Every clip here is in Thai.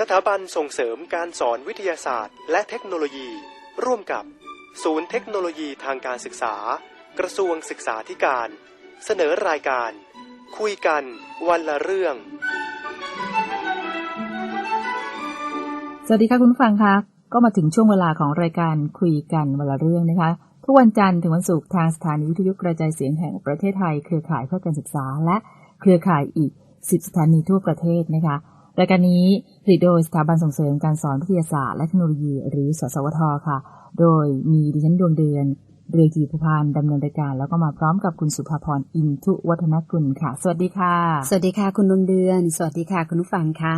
สถาบันส่งเสริมการสอนวิทยาศาสตร์ และเทคโนโลยี ร่วมกับ ศูนย์เทคโนโลยีทางการศึกษา กระทรวงศึกษาธิการ เสนอรายการ คุยกันวันละเรื่อง สวัสดีค่ะคุณผู้ฟังคะก็มาถึงช่วงเวลาของรายการคุยกันวันละเรื่องนะคะทุกวันจันทร์ถึงวันศุกร์ทางสถานีวิทยุกระจายเสียงแห่งประเทศไทย เครือข่ายเพื่อการศึกษาและเครือข่ายอีก 10 สถานีทั่วประเทศนะคะ รายการนี้ผลิตโดยสถาบันส่งเสริมการสอนวิทยาศาสตร์และเทคโนโลยี หรือสสวทค่ะ โดยมีดิฉันดวงเดือนเรืองจีพุพานดำเนินรายการ แล้วก็มาพร้อมกับคุณสุภาพรอินทุวัฒนกุลค่ะ สวัสดีค่ะ สวัสดีค่ะ คุณดวงเดือน สวัสดีค่ะ คุณผู้ฟังคะ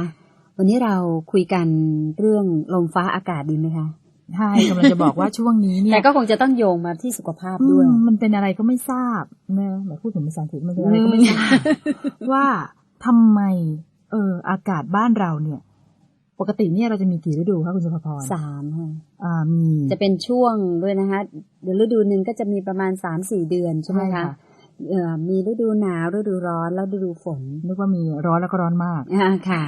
วันนี้เราคุยกันเรื่องลมฟ้าอากาศดีไหมคะใช่กำลังจะบอกว่าช่วงนี้เนี่ยแต่ก็คงจะต้องโยงมาที่สุขภาพอืด้วยมมันเป็นอะไรก็ไม่ทราบเนอะแหมพูดถึงภาษาอังกฤษมันเป็นอะไรก็ไม่ทราบว่าทำไม เออ อากาศบ้านเราเนี่ย ปกติเนี่ยเราจะมีกี่ฤดูคะคุณสุภพรสามค่ะอ่ามีจะเป็นช่วงด้วยนะคะเดือนฤดูหนึ่งก็จะมีประมาณสามสี่เดือนใช่ไหมคะเอ่อมีฤดูหนาวฤดูร้อนแล้วฤดูฝนนึกว่ามีร้อนแล้วก็ร้อนมากอ่าค่ะ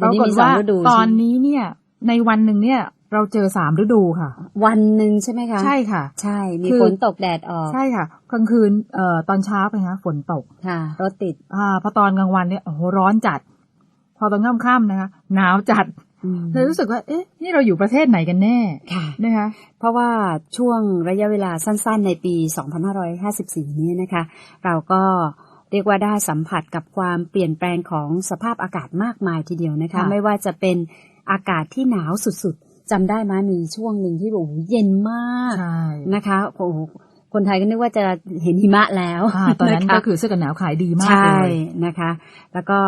ปรากฏเดี๋ยวนี้มีสองว่าฤดูตอนใช่ไหมนี้เนี่ย ในวันหนึ่งเนี่ย เราเจอสามฤดูค่ะ วันหนึ่งใช่ไหมคะ ใช่ค่ะ ใช่ มีคือฝนตกแดดออก ใช่ค่ะกลางคืนเอ่อตอนเช้าไปนะฝนตกค่ะ รถติดอ่าพอตอนกลางวันเนี่ยโอ้โหร้อนจัด พอตอนค่ำๆนะคะหนาวจัดอืมเลยรู้สึกว่า เอ๊ะ นี่เราอยู่ประเทศไหนกันแน่ ค่ะนะคะ เพราะว่าช่วงระยะเวลาสั้นๆ ในปี 2554 นี้นะคะ เราก็เรียกว่าได้สัมผัสกับความเปลี่ยนแปลงของสภาพอากาศมากมายทีเดียวนะคะค่ะไม่ว่าจะเป็นอากาศที่หนาวสุดๆ จำได้ไหมมีช่วงหนึ่งที่บอกโอ้โหเย็นมากใช่นะคะโอ้โหคนไทยก็นึกว่าจะเห็นหิมะแล้วอ่าตอนนั้นะคะก็คือเสื้อกันหนาวขายดีมากใช่เลยนะคะ แล้วก็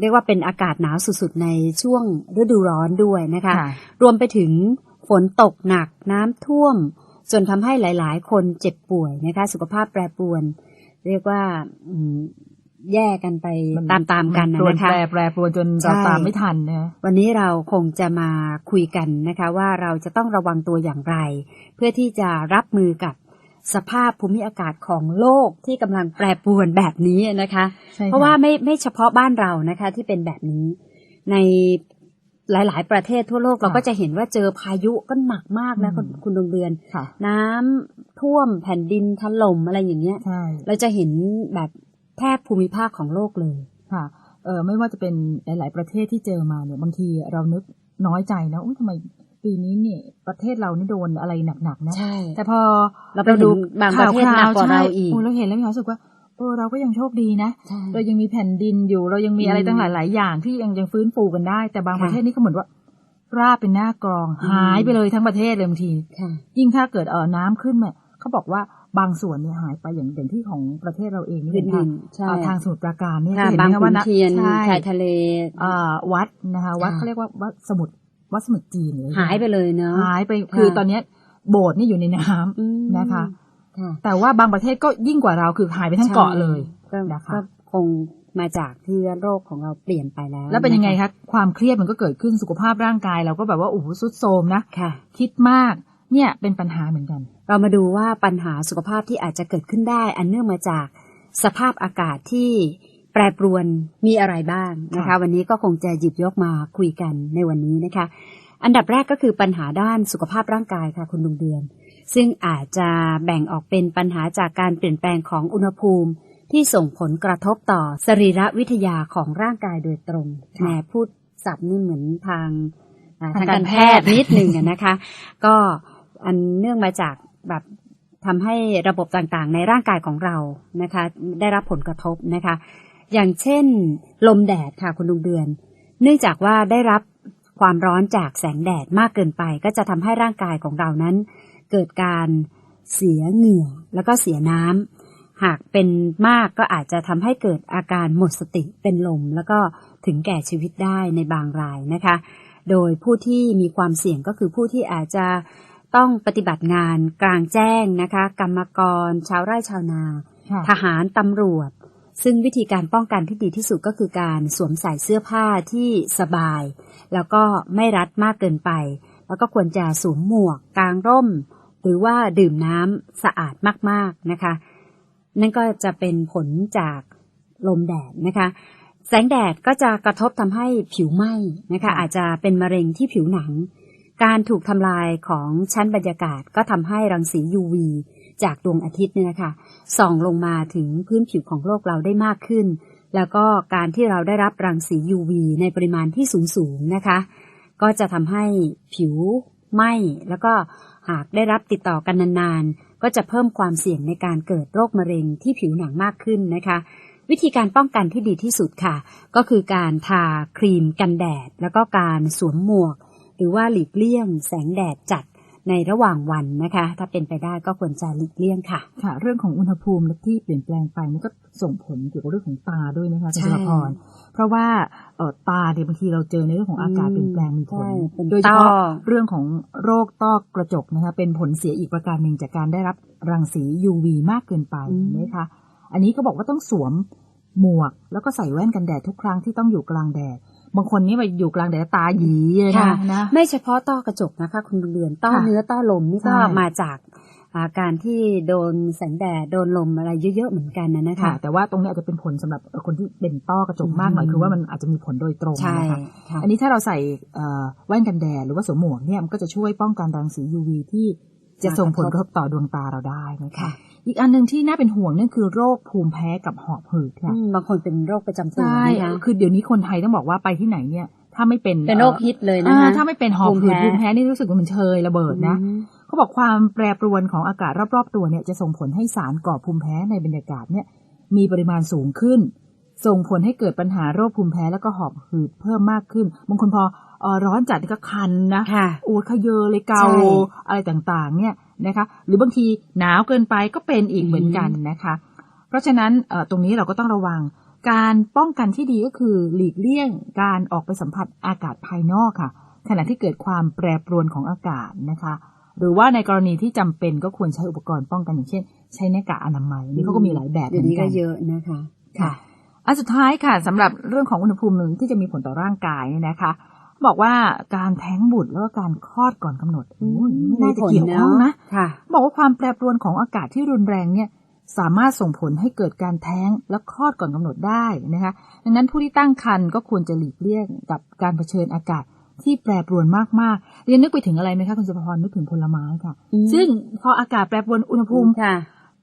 เรียกว่าเป็นอากาศหนาวสุดๆ ในช่วงฤดูร้อนด้วยนะคะค่ะรวมไปถึงฝนตกหนักน้ำท่วม จนทำให้หลาย ๆ คนเจ็บป่วยนะคะ สุขภาพแปรปรวน เรียกว่าอืม แย่กันไปมันตามๆกันนะปรวนนะคะแปรแปรปรวนจนใช่เราตามไม่ทันนะวันนี้เราคงจะมาคุยกันนะคะ ว่าเราจะต้องระวังตัวอย่างไร เพื่อที่จะรับมือกับสภาพภูมิอากาศของโลกที่กำลังแปรปรวนแบบนี้นะคะใช่ค่เพราะว่าไม่ไม่เฉพาะบ้านเรานะคะ ที่เป็นแบบนี้ ในหลาย ๆ ประเทศทั่วโลกเราก็จะเห็นว่าเจอพายุก็หนักมากนะคุณคุณดวงเดือนค่ะน้ำท่วมแผ่นดินถล่มอะไรอย่างเงี้ยใช่เราจะเห็นแบบ แทบภูมิภาคของโลกเลยค่ะเออไม่ว่าจะเป็นหลาย ๆ ประเทศที่เจอมาเนี่ยบางทีเรานึกน้อยใจนะอุ้ยทำไมปีนี้เนี่ยประเทศเรานี่โดนอะไรหนักๆนะใช่แต่พอเราไปดูบางประเทศหนักกว่าเราใช่อีกโเราเห็นแล้วมีความรู้สึกว่าเออเราก็ยังโชคดีนะใช่เรายังมีแผ่นดินอยู่ เรายังมีอะไรอืมตั้งหลายๆอย่างที่ยังยังฟื้นฟูกันได้ แต่บางค่ะประเทศนี่ก็เหมือนว่าราบเป็นหน้ากรองอืมหายไปเลยทั้งประเทศเลยบางทีค่ะยิ่งถ้าเกิดเออน้ำขึ้นเนี่ยเขาบอกว่า บางส่วนเนี่ยหายไปอย่างอย่างที่ของประเทศเราเองนี่พื้นเห็นดิทางนใช่เอ่อทางสมุทรปราการเนี่ยค่ะจะเห็นบางไหมคะขุว่านเทียนใช่ชายทะเลเอ่อวัดนะคะวัดค่ะเขาเรียกว่าวัดสมุทรวัดสมุทรจีนหรือหายไปเลยเนาะหายไปค่ะคือตอนเนี้ยโบสถ์นี่อยู่ในน้ำอืมนะคะค่ะแต่ว่าบางประเทศก็ยิ่งกว่าเราคือหายไปทั้งเกาะเลยก็นะคะก็คงมาจากที่โรคของเราเปลี่ยนไปแล้ว แล้วเป็นยังไงะคะความเครียดมันก็เกิดขึ้นสุขภาพร่างกายเราก็แบบว่าโอ้โหสุดโทรมนะค่ะคิดมาก เนี่ยเป็นปัญหาเหมือนกัน เรามาดูว่าปัญหาสุขภาพที่อาจจะเกิดขึ้นได้ อันเนื่องมาจากสภาพอากาศที่แปรปรวนมีอะไรบ้างนะคะค่ะวันนี้ก็คงจะหยิบยกมาคุยกันในวันนี้นะคะ อันดับแรกก็คือปัญหาด้านสุขภาพร่างกายค่ะคุณดวงเดือน ซึ่งอาจจะแบ่งออกเป็นปัญหาจากการเปลี่ยนแปลงของอุณหภูมิที่ส่งผลกระทบต่อสรีระวิทยาของร่างกายโดยตรงแหมพูดศัพท์นี่เหมือนทางอ่าทาทางงกาการรแพแพททย์ย์นิดหนึ่งอะนะคะ ก็ อันเนื่องมาจากแบบทำให้ระบบต่างๆ ในร่างกายของเรานะคะ ได้รับผลกระทบนะคะ อย่างเช่น ลมแดดค่ะคุณดวงเดือน เนื่องจากว่าได้รับความร้อนจากแสงแดดมากเกินไป ก็จะทำให้ร่างกายของเรานั้น เกิดการเสียเหงื่อแล้วก็เสียน้ำหากเป็นมากก็อาจจะทำให้เกิดอาการหมดสติเป็นลม แล้วก็ถึงแก่ชีวิตได้ในบางรายนะคะ โดยผู้ที่มีความเสี่ยงก็คือผู้ที่อาจจะ ต้องปฏิบัติงานกลางแจ้งนะคะ กรรมกร ชาวไร่ชาวนาค่ะทหารตำรวจ ซึ่งวิธีการป้องกันที่ดีที่สุดก็คือการสวมใส่เสื้อผ้าที่สบาย แล้วก็ไม่รัดมากเกินไป แล้วก็ควรจะสวมหมวกกางร่ม หรือว่าดื่มน้ำสะอาดมากๆนะคะ นั่นก็จะเป็นผลจากลมแดดนะคะ แสงแดดก็จะกระทบทำให้ผิวไหม้นะคะค่ะอาจจะเป็นมะเร็งที่ผิวหนัง การถูกทำลายของชั้นบรรยากาศก็ทำให้รังสี UV จากดวงอาทิตย์เนี่ยนะคะส่องลงมาถึงพื้นผิวของโลกเราได้มากขึ้น แล้วก็การที่เราได้รับรังสี UV ในปริมาณที่สูงสูงๆนะคะ ก็จะทำให้ผิวไหม้แล้วก็หากได้รับติดต่อกันนานๆ ก็จะเพิ่มความเสี่ยงในการเกิดโรคมะเร็งที่ผิวหนังมากขึ้นนะคะ วิธีการป้องกันที่ดีที่สุดค่ะ ก็คือการทาครีมกันแดด แล้วก็การสวมหมวก หรือว่าหลีกเลี่ยงแสงแดดจัดในระหว่างวันนะคะ ถ้าเป็นไปได้ก็ควรจะหลีกเลี่ยงค่ะ ค่ะ เรื่องของอุณหภูมิและที่เปลี่ยนแปลงไปนี่ก็ส่งผลเกี่ยวกับเรื่องของตาด้วยนะคะคุณใช่จรพรเพราะว่าเอ่อตาเนี่ยบางทีเราเจอในเรื่องของอากาศอืมเปลี่ยนแปลงมีผลใช่เป็นโดยเฉพาะต้อเรื่องของโรคต้อกระจกนะคะเป็นผลเสียอีกประการหนึ่งจากการได้รับรังสี UV มากเกินไปนะคะอันนี้ก็บอกว่าต้องสวมหมวก แล้วก็ใส่แว่นกันแดดทุกครั้งที่ต้องอยู่กลางแดด บางคนนี่ไปอยู่กลางแดดตาหยีเลยค่ะนะนะไม่เฉพาะต้อกระจกนะคะ คุณบุญเรือนต้อค่ะเนื้อต้อลมนี่ก็ใช่มาจากอ่าการที่โดนแสงแดดโดนลมอะไรเยอะๆเหมือนกันนะนะคะค่ะแต่ว่าตรงนี้อาจจะเป็นผลสำหรับคนที่เป็นต้อกระจกมากหน่อยอืมคือว่ามันอาจจะมีผลโดยตรงใช่นะคะค่ะอันนี้ถ้าเราใส่เอ่อแว่นกันแดดหรือว่าสวมหมวกเนี่ยมันก็จะช่วยป้องกันรังสี UV ที่จะส่งผลกระทบต่อดวงตาเราได้นะคะค่ะ อีกอันหนึ่งที่น่าเป็นห่วงนั่นคือโรคภูมิแพ้กับหอบหืดค่ะอืมบางคนเป็นโรคประจำตัวใช่นะคะคือเดี๋ยวนี้คนไทยต้องบอกว่าไปที่ไหนเนี่ย ถ้าไม่เป็นเป็นโรคฮิตเลยนะอ่าคะถ้าไม่เป็นหอบหืดภูภูมิมิแพ้แพ้นี่รู้สึกว่ามันเชยระเบิดนะอืมเขาบอกความแปรปรวนของอากาศรอบๆตัวเนี่ยจะส่งผลให้สารก่อภูมิแพ้ในบรรยากาศเนี่ย มีปริมาณสูงขึ้น ส่งผลให้เกิดปัญหาโรคภูมิแพ้แล้วก็หอบหืดเพิ่มมากขึ้นบางคนพอเอ่อร้อนจัดนี่ก็คันนะค่ะโอ้ยขยเยอเลยเกาใช่อะไรต่างๆ เนี่ย นะคะ หรือบางทีหนาวเกินไปก็เป็นอีกอืมเหมือนกันนะคะ เพราะฉะนั้นเอ่อตรงนี้เราก็ต้องระวัง การป้องกันที่ดีก็คือหลีกเลี่ยงการออกไปสัมผัสอากาศภายนอกค่ะ ขณะที่เกิดความแปรปรวนของอากาศนะคะ หรือว่าในกรณีที่จำเป็นก็ควรใช้อุปกรณ์ป้องกันอย่างเช่น ใช้หน้ากากอนามัยนี่เขาก็มีหลายแบบเหเดี๋ยมืวอนนี้กัก็นเยอะนะคะค่ะอันสุดท้ายค่ะสำหรับเรื่องของอุณหภูมิหนึ่งที่จะมีผลต่อร่างกายเนี่ยนะคะ บอกว่าการแท้งบุตรแล้วก็การคลอดก่อนกำหนดโอ้ยไม่น่าจะเกี่ยวข้องนะค่ะบอกว่าความแปรปรวนของอากาศที่รุนแรงเนี่ยสามารถส่งผลให้เกิดการแท้งและคลอดก่อนกำหนดได้นะคะดังนั้นผู้ที่ตั้งครรภ์ก็ควรจะหลีกเลี่ยงกับการเผชิญอากาศที่แปรปรวนมากๆเรียนนึกไปถึงอะไรไหมคะคุณสุภพรนึกถึงผลไม้ค่ะอืมซึ่งพออากาศแปรปรวนอุณหภูมิค่ะ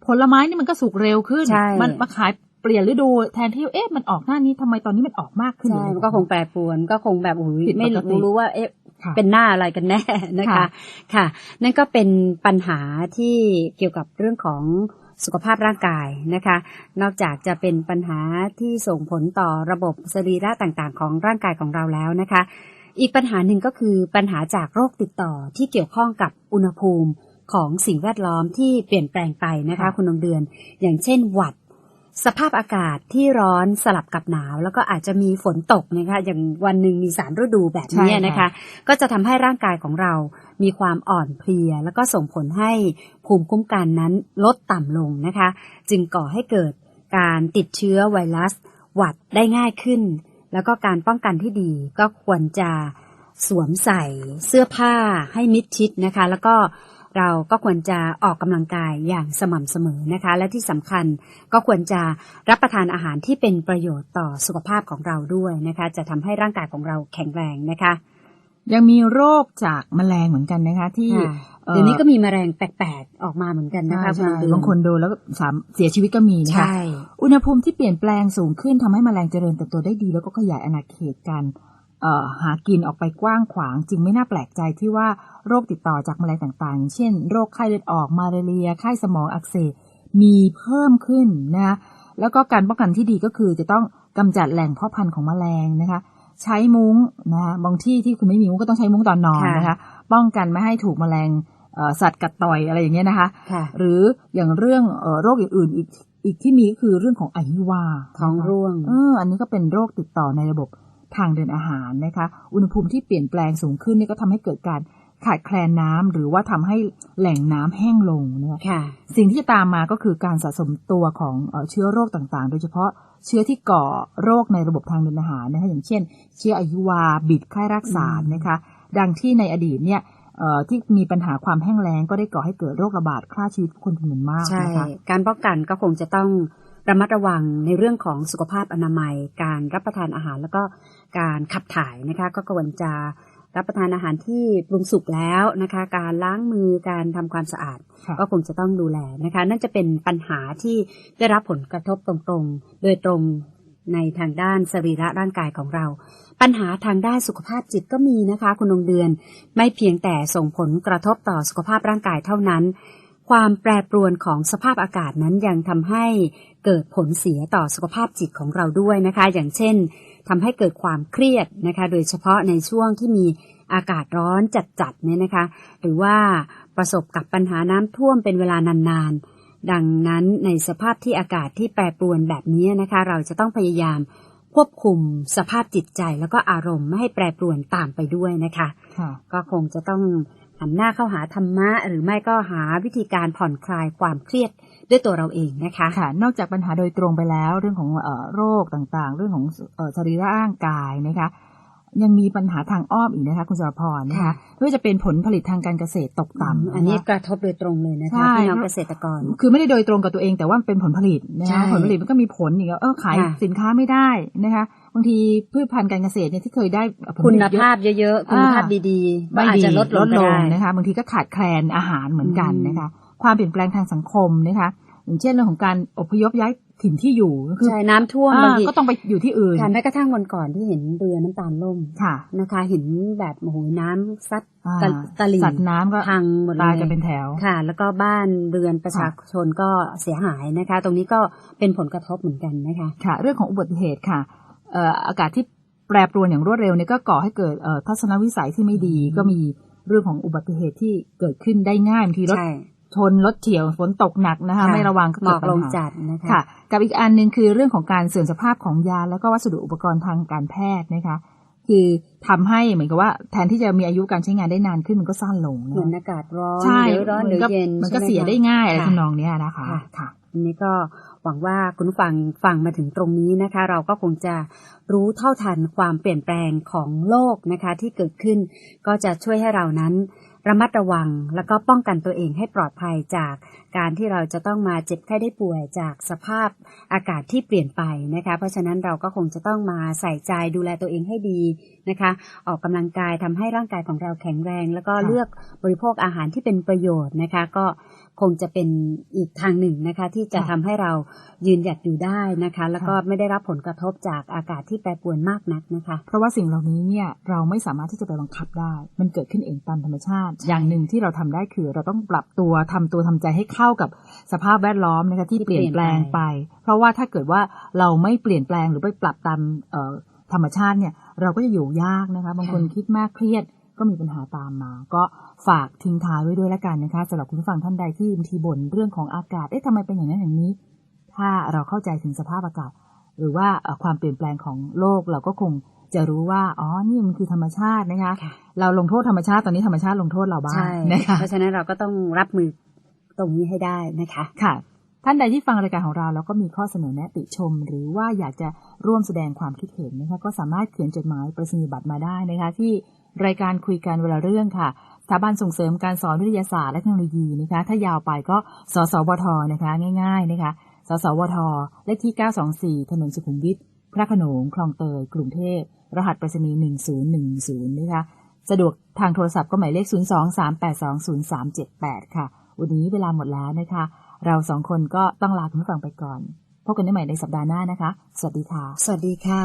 ผลไม้นี่มันก็สุกเร็วขึ้นใช่มันมาขายเปลี่ยนฤดูแทนที่เอ๊ะมันออกหน้านี้ทำไมตอนนี้มันออกมากขึ้นใช่หรือมันอะไรก็คงแปรปรวนก็คงแบบอุ้ยผิดปกติไม่รู้รู้ว่าเอ๊ะค่ะเป็นหน้าอะไรกันแน่นะคะค่ะค่ะ นั่นก็เป็นปัญหาที่เกี่ยวกับเรื่องของสุขภาพร่างกายนะคะ นอกจากจะเป็นปัญหาที่ส่งผลต่อระบบสรีระต่างๆ ของร่างกายของเราแล้วนะคะ อีกปัญหาหนึ่งก็คือปัญหาจากโรคติดต่อที่เกี่ยวข้องกับอุณหภูมิของสิ่งแวดล้อมที่เปลี่ยนแปลงไปนะคะค่ะคุณดวงเดือน อย่างเช่นหวัด สภาพอากาศที่ร้อนสลับกับหนาว แล้วก็อาจจะมีฝนตกนะคะอย่างวันหนึ่งมีสามฤดูแบบนี้ใช่ค่ะนะคะ ก็จะทำให้ร่างกายของเรามีความอ่อนเพลีย แล้วก็ส่งผลให้ภูมิคุ้มกันนั้นลดต่ำลงนะคะ จึงก่อให้เกิดการติดเชื้อไวรัส หวัดได้ง่ายขึ้น แล้วก็การป้องกันที่ดีก็ควรจะสวมใส่เสื้อผ้าให้มิดชิดนะคะ แล้วก็ เราก็ควรจะออกกำลังกายอย่างสม่ำเสมอนะคะ และที่สำคัญก็ควรจะรับประทานอาหารที่เป็นประโยชน์ต่อสุขภาพของเราด้วยนะคะ จะทำให้ร่างกายของเราแข็งแรงนะคะ ยังมีโรคจากแมลงเหมือนกันนะคะ ที่ค่ะอ่อเดี๋ยวนี้ก็มีแมลงแปลกๆออกมาเหมือนกันนะคะใช่ณดวบางคนโดนแล้วก็สามเสียชีวิตก็มีนะคะใช่อุณหภูมิที่เปลี่ยนแปลงสูงขึ้นทำให้แมลงเจริญเติบโตได้ดีแล้วก็ขยายอาณาเขตการเอ่อ หากินออกไปกว้างขวาง จึงไม่น่าแปลกใจที่ว่าโรคติดต่อจากแมลงต่างๆอย่างเช่น โรคไข้เลือดออกมาเรียไข้สมองอักเสบมีเพิ่มขึ้นนะคะแล้วก็การป้องกันที่ดีก็คือจะต้องกำจัดแหล่งเพาะพันธุ์ของแมลงนะคะ ใช้มุ้งนะคะบางที่ที่คุณไม่มีมุ้งก็ต้องใช้มุ้งตอนนอนค่ะนะคะ ป้องกันไม่ให้ถูกแมลงเอ่อสัตว์กัดต่อยอะไรอย่างเงี้ยนะคะค่ะหรืออย่างเรื่องเอ่อโรคอื่นๆอีกอีกที่มีก็คือเรื่องของอหิวาท้องร่วงเอออันนี้ก็เป็นโรคติดต่อในระบบ ทางเดินอาหารนะคะ อุณหภูมิที่เปลี่ยนแปลงสูงขึ้นนี่ก็ทำให้เกิดการขาดแคลนน้ำหรือว่าทำให้แหล่งน้ำแห้งลงนะคะค่ะสิ่งที่จะตามมาก็คือการสะสมตัวของเอ่อเชื้อโรคต่างๆ โดยเฉพาะเชื้อที่ก่อโรคในระบบทางเดินอาหารนะคะอย่างเช่น เชื้ออายุวาบิดไข้รักษาอืมนะคะ ดังที่ในอดีตเนี่ยเอ่อที่มีปัญหาความแห้งแล้งก็ได้ก่อให้เกิดโรคระบาดฆ่าชีวิตคนจำนวนมากใช่นะคะการป้องกันก็คงจะต้อง ระมัดระวังในเรื่องของสุขภาพอนามัย การรับประทานอาหารแล้วก็การขับถ่ายนะคะ ก็ควรจะรับประทานอาหารที่ปรุงสุกแล้วนะคะ การล้างมือการทำความสะอาดค่ะก็คงจะต้องดูแลนะคะ นั่นจะเป็นปัญหาที่ได้รับผลกระทบตรงๆ โดยตรงในทางด้านสรีระร่างกายของเรา ปัญหาทางด้านสุขภาพจิตก็มีนะคะ คุณดวงเดือนไม่เพียงแต่ส่งผลกระทบต่อสุขภาพร่างกายเท่านั้น ความแปรปรวนของสภาพอากาศนั้นยังทำให้เกิดผลเสียต่อสุขภาพจิตของเราด้วยนะคะ อย่างเช่นทำให้เกิดความเครียดนะคะ โดยเฉพาะในช่วงที่มีอากาศร้อนจัดๆเนี่ยนะคะ หรือว่าประสบกับปัญหาน้ำท่วมเป็นเวลานานๆ ดังนั้นในสภาพที่อากาศที่แปรปรวนแบบนี้นะคะ เราจะต้องพยายามควบคุมสภาพจิตใจแล้วก็อารมณ์ไม่ให้แปรปรวนตามไปด้วยนะคะค่ะก็คงจะต้อง หันหน้าเข้าหาธรรมะ หรือไม่ก็หาวิธีการผ่อนคลายความเครียดด้วยตัวเราเองนะคะค่ะ นอกจากปัญหาโดยตรงไปแล้ว เรื่องของเอ่อโรคต่างๆ เรื่องของเอ่อสรีระร่างกายนะคะยังมีปัญหาทางอ้อมอีกนะคะ คุณสรพรนะคะค่ะไม่ว่าจะเป็นผลผลิตทางการเกษตรตกต่ำอันนี้ะคะกระทบโดยตรงเลยนะใช่คะพี่น้องเกษตรกร คือไม่ได้โดยตรงกับตัวเองแต่ว่ามันเป็นผลผลิตนะใช่คะผลผลิตมันก็มีผลอย่างเงี้ยเออขายค่ะสินค้าไม่ได้นะคะ บางทีพืชพันธุ์การเกษตรเนี่ยที่เคยได้ผลผคุลิณตเยอะภาพเยอะๆคุณภาพดีๆก็ไม่อาจดีจะลดลงก็ได้นะคะบางทีก็ขาดแคลนอาหารเหมือนกันอืมนะคะ ความเปลี่ยนแปลงทางสังคมนะคะอย่างเช่นเรื่องของการอพยพย้ายถิ่นที่อยู่ก็คือใช่น้ำท่วมอ่าบางทีก็ต้องไปอยู่ที่อื่นค่ะแม้กระทั่งวันก่อนที่เห็นเรือน้ำตาลล่มค่ะนะคะ เห็นแบบโอ้โหน้ำซัดอ่าตะตะลิ่งสัตว์น้ำก็พังหมดเลยตายกันเป็นแถวค่ะ แล้วก็บ้านเรือนประชาชนก็เสียหายนะคะ ตรงนี้ก็เป็นผลกระทบเหมือนกันนะคะค่ะ เรื่องของอุบัติเหตุค่ะเอ่ออากาศที่แปรปรวนอย่างรวดเร็วเนี่ยก็ก่อให้เกิดเอ่อทัศนวิสัยที่ไม่ดีอืมก็มีเรื่องของอุบัติเหตุที่เกิดขึ้นได้ง่ายบางทีรถใช่ชนรถเฉียวฝนตกหนักนะคะไม่ระวังก็หมเกิอดกปัญลงหาจัดนะคะค่ะ กับอีกอันหนึ่งคือเรื่องของการเสื่อมสภาพของยา แล้วก็วัสดุอุปกรณ์ทางการแพทย์นะคะ คือทำให้เหมือนกับว่าแทนที่จะมีอายุการใช้งานได้นานขึ้นมันก็สั้นลงนะเหมือนอากาศร้อนใช่หรือร้อนหรือก็เย็นมันก็ใช่ไหเสียคะได้ง่ายอะไรค่ะทำนองเนี้ยนะคะค่ะค่ะอันนี้ก็ หวังว่าคุณฟังฟังมาถึงตรงนี้นะคะ เราก็คงจะรู้เท่าทันความเปลี่ยนแปลงของโลกนะคะ ที่เกิดขึ้น ก็จะช่วยให้เรานั้น ระมัดระวัง แล้วก็ป้องกันตัวเองให้ปลอดภัยจากการที่เราจะต้องมาเจ็บไข้ได้ป่วยจากสภาพอากาศที่เปลี่ยนไปนะคะ เพราะฉะนั้นเราก็คงจะต้องมาใส่ใจดูแลตัวเองให้ดีนะคะ ออกกำลังกายทำให้ร่างกายของเราแข็งแรง แล้วก็เลือกบริโภคอาหารที่เป็นประโยชน์นะคะ ก็ คงจะเป็นอีกทางหนึ่งนะคะ ที่จะทำให้เรายืนหยัดอยู่ได้นะคะ แล้วก็ไม่ได้รับผลกระทบจากอากาศที่แปรปรวนมากนักนะคะ เพราะว่าสิ่งเหล่านี้เนี่ยเราไม่สามารถที่จะไปบังคับได้ มันเกิดขึ้นเองตามธรรมชาติ อย่างหนึ่งที่เราทำได้คือเราต้องปรับตัวทำตัวทำใจให้เข้ากับสภาพแวดล้อมนะคะที่ที่เปลี่ยนแปลงเปลี่ยนไปไป เพราะว่าถ้าเกิดว่าเราไม่เปลี่ยนแปลงหรือไปปรับตามเอ่อธรรมชาติเนี่ยเราก็จะอยู่ยากนะคะ บางคนคิดมากเครียด ก็มีปัญหาตามมา ก็ฝากทิ้งท้ายไว้ด้วยละกันนะคะสำหรับคุณผู้ฟังท่านใดที่บางทีบ่นเรื่องของอากาศ เอ๊ะทำไมเป็นอย่างนั้นอย่างนี้ ถ้าเราเข้าใจถึงสภาพอากาศ หรือว่าเอ่อความเปลี่ยนแปลงของโลกเราก็คงจะรู้ว่า อ๋อ นี่มันคือธรรมชาตินะคะค่ะเราลงโทษธรรมชาติ ตอนนี้ธรรมชาติลงโทษเราบ้างใช่นะคะ เพราะฉะนั้นเราก็ต้องรับมือตรงนี้ให้ได้นะคะ ค่ะ ท่านใดที่ฟังรายการของเราแล้วก็มีข้อเสนอแนะติชม หรือว่าอยากจะร่วมแสดงความคิดเห็นนะคะ ก็สามารถเขียนจดหมายประสิทธิบัตรมาได้นะคะที่ รายการคุยกันเวลาเรื่องค่ะสถาบันส่งเสริมการสอนวิทยาศาสตร์และเทคโนโลยีนะคะ ถ้ายาวไปก็สสวทนะคะ ง่าย ๆนะคะ สสวทเลขที่ 924 ถนนสุขุมวิทพระโขนงคลองเตย กรุงเทพ รหัสไปรษณีย์1010 นะคะ สะดวกทางโทรศัพท์ก็หมายเลข 023820378 ค่ะ วันนี้เวลาหมดแล้วนะคะ เราสองคนก็ต้องลาคุณผู้ฟังไปก่อน พบกันได้ใหม่ในสัปดาห์หน้านะคะ สวัสดีค่ะ สวัสดีค่ะ